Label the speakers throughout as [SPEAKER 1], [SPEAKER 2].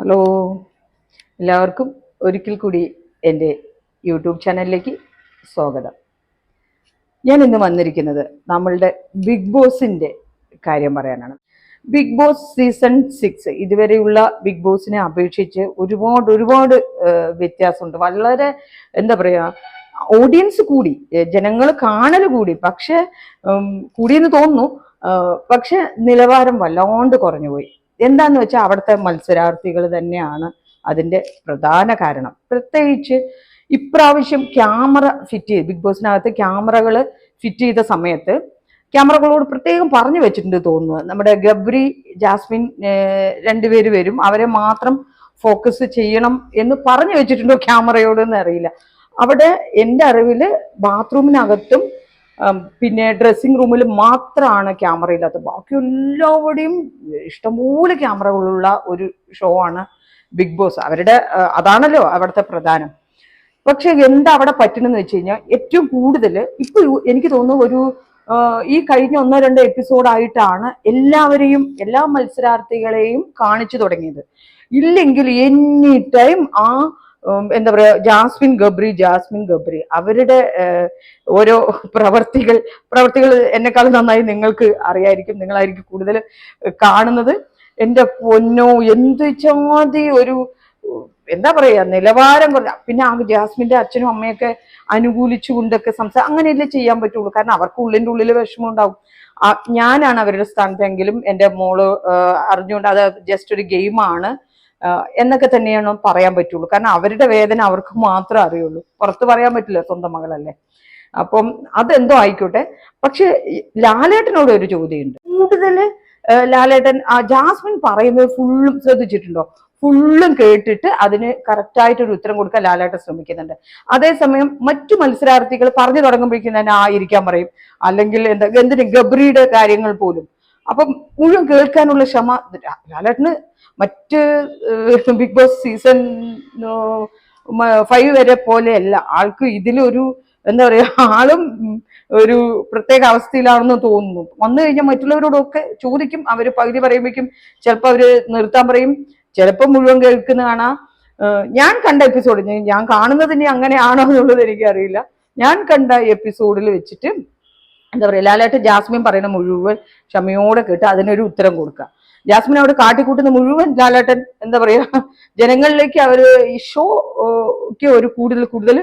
[SPEAKER 1] Hello. എല്ലാവർക്കും ഒരിക്കൽ കൂടി എന്റെ യൂട്യൂബ് ചാനലിലേക്ക് സ്വാഗതം. ഞാൻ ഇന്ന് വന്നിരിക്കുന്നത് നമ്മളുടെ ബിഗ് ബോസിന്റെ കാര്യം പറയാനാണ്. ബിഗ് ബോസ് സീസൺ സിക്സ് ഇതുവരെയുള്ള ബിഗ് ബോസിനെ അപേക്ഷിച്ച് ഒരുപാട് ഒരുപാട് വ്യത്യാസമുണ്ട്. വളരെ എന്താ പറയുക ഓഡിയൻസ് കൂടി ജനങ്ങൾ കാണൽ കൂടി. പക്ഷെ കൂടിയെന്ന് തോന്നുന്നു. പക്ഷെ നിലവാരം വല്ലാണ്ട് കുറഞ്ഞുപോയി. എന്താന്ന് വെച്ചാൽ അവിടുത്തെ മത്സരാർത്ഥികൾ തന്നെയാണ് അതിന്റെ പ്രധാന കാരണം. പ്രത്യേകിച്ച് ഇപ്രാവശ്യം ക്യാമറ ഫിറ്റ് ചെയ്ത് ബിഗ് ബോസിനകത്ത് ക്യാമറകൾ ഫിറ്റ് ചെയ്ത സമയത്ത് ക്യാമറകളോട് പ്രത്യേകം പറഞ്ഞു വെച്ചിട്ടുണ്ട് തോന്നുന്നു. നമ്മുടെ ഗബ്രി ജാസ്മിൻ രണ്ടുപേര് വരും. അവരെ മാത്രം ഫോക്കസ് ചെയ്യണം എന്ന് പറഞ്ഞു വെച്ചിട്ടുണ്ടോ ക്യാമറയോട് എന്ന് അറിയില്ല അവിടെ എന്റെ അറിവിൽ ബാത്റൂമിനകത്തും പിന്നെ ഡ്രസ്സിംഗ് റൂമിൽ മാത്രമാണ് ക്യാമറ ഇല്ലാത്തത് ബാക്കി എല്ലാവരുടെയും ഇഷ്ടംപോലെ ക്യാമറകളുള്ള ഒരു ഷോ ആണ് ബിഗ് ബോസ് അവരുടെ അതാണല്ലോ അവിടുത്തെ പ്രധാനം. പക്ഷെ എന്താ അവിടെ പറ്റണമെന്ന് വെച്ച് കഴിഞ്ഞാൽ ഏറ്റവും കൂടുതൽ ഇപ്പൊ എനിക്ക് തോന്നുന്നു ഒരു ഈ കഴിഞ്ഞ ഒന്നോ രണ്ടോ എപ്പിസോഡായിട്ടാണ് എല്ലാവരെയും എല്ലാ മത്സരാർത്ഥികളെയും കാണിച്ചു തുടങ്ങിയത്. ഇല്ലെങ്കിൽ എനി ടൈം ആ എന്താ പറയുക ജാസ്മിൻ ഗബ്രി ജാസ്മിൻ ഗബ്രി. അവരുടെ ഓരോ പ്രവർത്തികൾ പ്രവർത്തികൾ എന്നെക്കാളും നന്നായി നിങ്ങൾക്ക് അറിയായിരിക്കും നിങ്ങളായിരിക്കും കൂടുതൽ കാണുന്നത്. എന്റെ പൊന്നോ എന്ത് ചാതി ഒരു എന്താ പറയുക നിലവാരം കുറഞ്ഞ പിന്നെ ആ ജാസ്മിന്റെ അച്ഛനും അമ്മയൊക്കെ അനുകൂലിച്ചു കൊണ്ടൊക്കെ സംസാരം അങ്ങനെയല്ലേ ചെയ്യാൻ പറ്റുള്ളൂ. കാരണം അവർക്ക് ഉള്ളിന്റെ ഉള്ളിൽ വിഷമം ഉണ്ടാവും ഞാനാണ് അവരുടെ സ്ഥാനത്തെങ്കിലും എന്റെ മോൾ അറിഞ്ഞുകൊണ്ട് അത് ജസ്റ്റ് ഒരു ഗെയിമാണ് എന്നൊക്കെ തന്നെയാണ് പറയാൻ പറ്റുള്ളൂ. കാരണം അവരുടെ വേദന അവർക്ക് മാത്രമേ അറിയുള്ളൂ. പുറത്ത് പറയാൻ പറ്റില്ല സ്വന്തം മകളല്ലേ. അപ്പം അതെന്തോ ആയിക്കോട്ടെ. പക്ഷെ ലാലേട്ടനോട് ഒരു ചോദ്യമുണ്ട്. കൂടുതൽ ലാലേട്ടൻ ജാസ്മിൻ പറയുന്നത് ഫുള്ളും ശ്രദ്ധിച്ചിട്ടുണ്ടോ? ഫുള്ളും കേട്ടിട്ട് അതിന് കറക്റ്റായിട്ട് ഒരു ഉത്തരം കൊടുക്കാൻ ലാലേട്ടൻ ശ്രമിക്കുന്നുണ്ട്. അതേസമയം മറ്റു മത്സരാർത്ഥികൾ പറഞ്ഞു തുടങ്ങുമ്പോഴേക്കും തന്നെ ആ ഇരിക്കാൻ പറയും. അല്ലെങ്കിൽ എന്താ എന്തിനും ഗബ്രിയുടെ കാര്യങ്ങൾ പോലും. അപ്പം മുഴുവൻ കേൾക്കാനുള്ള ക്ഷമ ലാലേട്ടന് മറ്റ് ബിഗ് ബോസ് സീസൺ ഫൈവ് വരെ പോലെയല്ല. ആൾക്ക് ഇതിലൊരു എന്താ പറയാ ആളും ഒരു പ്രത്യേക അവസ്ഥയിലാണെന്ന് തോന്നുന്നു. വന്നു കഴിഞ്ഞാൽ മറ്റുള്ളവരോടൊക്കെ ചോദിക്കും അവർ പകുതി പറയുമ്പോഴേക്കും ചിലപ്പോൾ അവർ നിർത്താൻ പറയും. ചിലപ്പോൾ മുഴുവൻ കേൾക്കുന്ന കാണാം. ഞാൻ കണ്ട എപ്പിസോഡ് ഞാൻ കാണുന്നത് ഇനി അങ്ങനെയാണോ എന്നുള്ളത് എനിക്കറിയില്ല. ഞാൻ കണ്ട എപ്പിസോഡിൽ വെച്ചിട്ട് എന്താ പറയുക ലാലായിട്ട് ജാസ്മിൻ പറയുന്ന മുഴുവൻ ക്ഷമയോടെ കേട്ട് അതിനൊരു ഉത്തരം കൊടുക്കുക. ജാസ്മിൻ അവിടെ കാട്ടിക്കൂട്ടുന്ന മുഴുവൻ ലാലേട്ടൻ എന്താ പറയുക ജനങ്ങളിലേക്ക് അവർ ഈ ഷോ ക്ക് ഒരു കൂടുതൽ കൂടുതൽ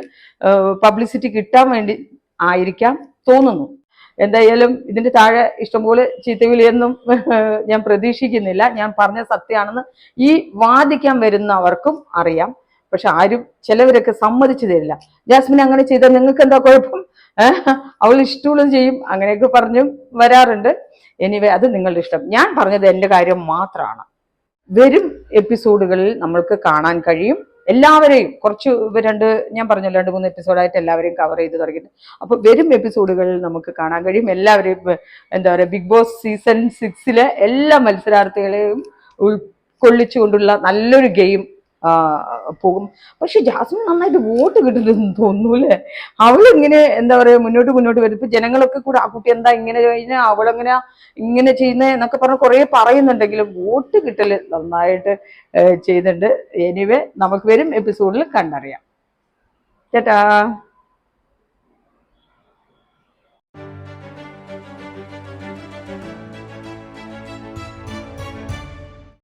[SPEAKER 1] പബ്ലിസിറ്റി കിട്ടാൻ വേണ്ടി ആയിരിക്കാം തോന്നുന്നു. എന്തായാലും ഇതിന്റെ താഴെ ഇഷ്ടംപോലെ ചീത്തവിളിയൊന്നും ഞാൻ പ്രതീക്ഷിക്കുന്നില്ല. ഞാൻ പറഞ്ഞ സത്യമാണെന്ന് ഈ വാദിക്കാൻ വരുന്നവർക്കും അറിയാം. പക്ഷെ ആരും ചിലവരൊക്കെ സമ്മതിച്ചു തരില്ല. ജാസ്മിൻ അങ്ങനെ ചെയ്താൽ നിങ്ങൾക്ക് എന്താ കുഴപ്പം? അവൾ ഇഷ്ടമുള്ളത് ചെയ്യും അങ്ങനെയൊക്കെ പറഞ്ഞും വരാറുണ്ട്. എനിവേ അത് നിങ്ങളുടെ ഇഷ്ടം. ഞാൻ പറഞ്ഞത് എന്റെ കാര്യം മാത്രമാണ് വരും എപ്പിസോഡുകളിൽ നമ്മൾക്ക് കാണാൻ കഴിയും. എല്ലാവരെയും കുറച്ച് രണ്ട് ഞാൻ പറഞ്ഞല്ലോ രണ്ട് മൂന്ന് എപ്പിസോഡായിട്ട് എല്ലാവരെയും കവർ ചെയ്ത് തുടങ്ങിയിട്ട്. അപ്പോൾ വരും എപ്പിസോഡുകളിൽ നമുക്ക് കാണാൻ കഴിയും. എല്ലാവരെയും എന്താ പറയുക ബിഗ് ബോസ് സീസൺ സിക്സിലെ എല്ലാ മത്സരാർത്ഥികളെയും ഉൾക്കൊള്ളിച്ചുകൊണ്ടുള്ള നല്ലൊരു ഗെയിം പോകും. പക്ഷെ ജാസ്മിൻ നന്നായിട്ട് വോട്ട് കിട്ടുന്നു തോന്നുന്നു അല്ലേ? അവളിങ്ങനെ എന്താ പറയാ മുന്നോട്ട് മുന്നോട്ട് വരും. ഇപ്പൊ ജനങ്ങളൊക്കെ കൂടെ ആ കുട്ടി എന്താ ഇങ്ങനെ കഴിഞ്ഞാൽ അവളെങ്ങനെ ഇങ്ങനെ ചെയ്യുന്നത് എന്നൊക്കെ പറഞ്ഞ് കുറെ പറയുന്നുണ്ടെങ്കിലും വോട്ട് കിട്ടൽ നന്നായിട്ട് ചെയ്യുന്നുണ്ട്. എനിവേ നമുക്ക് വരും എപ്പിസോഡിൽ കണ്ടറിയാം. ചേട്ടാ.